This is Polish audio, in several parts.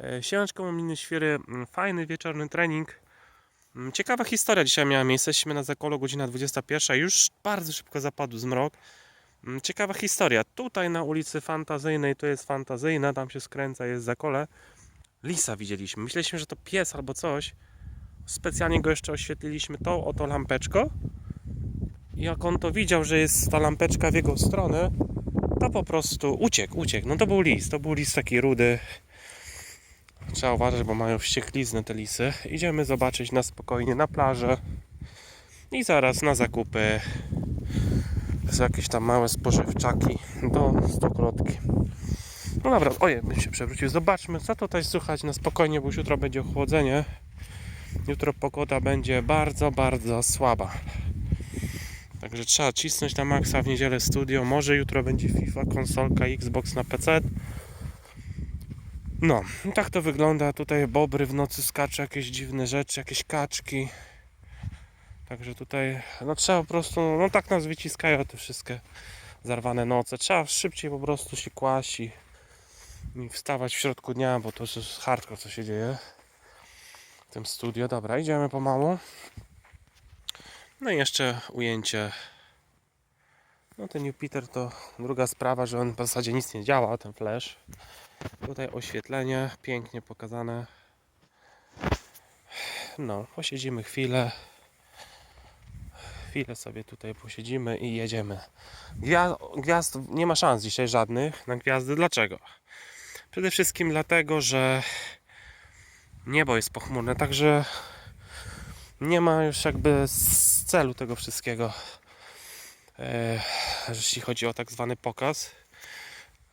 E, Siemanczko, mam inny świry. Mm, Fajny wieczorny trening. Mm, Ciekawa historia dzisiaj miała miejsce. Jesteśmy na zakolu, godzina 21. Już bardzo szybko zapadł zmrok. Mm, Ciekawa historia. Tutaj na ulicy Fantazyjnej, to jest Fantazyjna, tam się skręca, jest zakole. Lisa widzieliśmy. Myśleliśmy, że to pies albo coś. Specjalnie go jeszcze oświetliliśmy tą oto lampeczką. Jak on to widział, że jest ta lampeczka w jego stronę, to po prostu uciekł, uciekł. No to był lis, to był lis taki rudy. Trzeba uważać, bo mają wścieklizny te lisy. Idziemy zobaczyć na spokojnie na plażę. I zaraz na zakupy. Są jakieś tam małe spożywczaki do stokrotki. No dobra, ojej, bym się przewrócił. Zobaczmy, co tutaj słychać na spokojnie, bo już jutro będzie ochłodzenie. Jutro pogoda będzie bardzo, bardzo słaba. Także trzeba cisnąć na maksa w niedzielę studio. Może jutro będzie FIFA, konsolka, Xbox na PC. No, tak to wygląda. Tutaj bobry w nocy skaczą, jakieś dziwne rzeczy, jakieś kaczki. Także tutaj, no trzeba po prostu, no tak nas wyciskają te wszystkie zarwane noce. Trzeba szybciej po prostu się kłaść i, i wstawać w środku dnia, bo to jest hardcore co się dzieje w tym studio. Dobra, idziemy pomału. No i jeszcze ujęcie. No ten Jupiter to druga sprawa, że on w zasadzie nic nie działa, ten flash. Tutaj oświetlenie, pięknie pokazane. No, posiedzimy chwilę. Chwilę sobie tutaj posiedzimy i jedziemy. Gwia- Gwiazd nie ma szans dzisiaj żadnych na gwiazdy. Dlaczego? Przede wszystkim dlatego, że niebo jest pochmurne, także nie ma już jakby z celu tego wszystkiego. E, jeśli chodzi o tak zwany pokaz.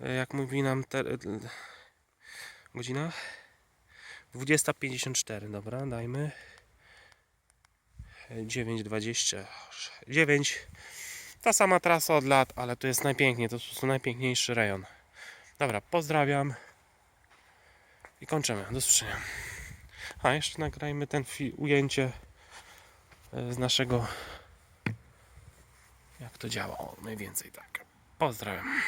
E, jak mówi nam te, godzina 20.54, dobra, dajmy 9.20 9 ta sama trasa od lat, ale to jest najpiękniej, to jest najpiękniejszy rejon. Dobra, pozdrawiam i kończymy. Do usłyszenia. A jeszcze nagrajmy ten ujęcie e, z naszego jak to działa. O, mniej więcej tak. Pozdrawiam.